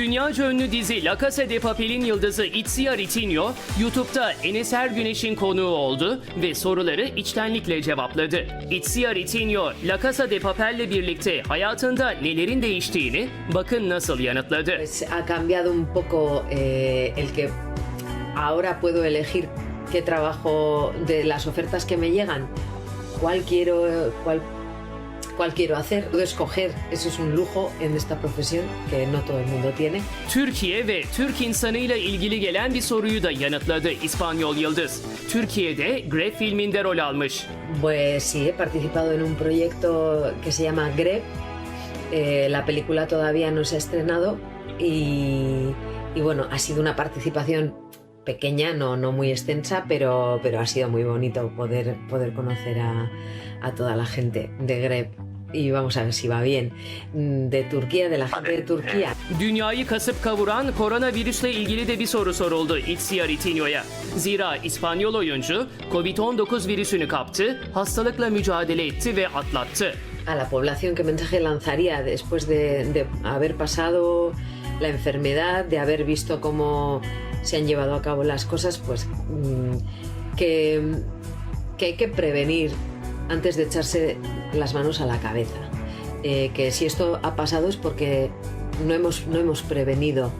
Dünyaca ünlü dizi La Casa de Papel'in yıldızı Itzia Ritinho, YouTube'da Enes Ergüneş'in konuğu oldu ve soruları içtenlikle cevapladı. Itzia Ritinho, La Casa de Papel'le birlikte hayatında nelerin değiştiğini bakın nasıl yanıtladı. Pues ha cambiado un poco eh, el que ahora puedo elegir qué trabajo de las ofertas que me llegan, cuál quiero, cuál, cuál quiero hacer. Puedo escoger, eso es un lujo en esta profesión que no todo el mundo tiene. Türkiye ve Türk insanıyla ilgili gelen bir soruyu da yanıtladı İspanyol Yıldız. Türkiye'de Gref filminde rol almış. Pues sí, he participado en un proyecto que se llama Grep. Eh, la película todavía no se ha estrenado y, y bueno, ha sido una participación pequeña, no, no muy extensa, pero, pero ha sido muy bonito poder, poder conocer a, a toda la gente de Grep. Y vamos a ver si va bien. Mm, De Turquía, de la gente de Turquía. Dünyayı kasıp kavuran koronavirüsle ilgili de bir soru soruldu. Zira İspanyol oyuncu Covid-19 virüsünü kaptı, hastalıkla mücadele etti ve atlattı. a la población qué mensaje lanzaría después de, de haber pasado la enfermedad, de haber visto cómo se han llevado a cabo las cosas, pues mm, que, que hay que prevenir antes de echarse las manos a la cabeza. Eh, que si esto ha pasado es porque no hemos, no hemos prevenido.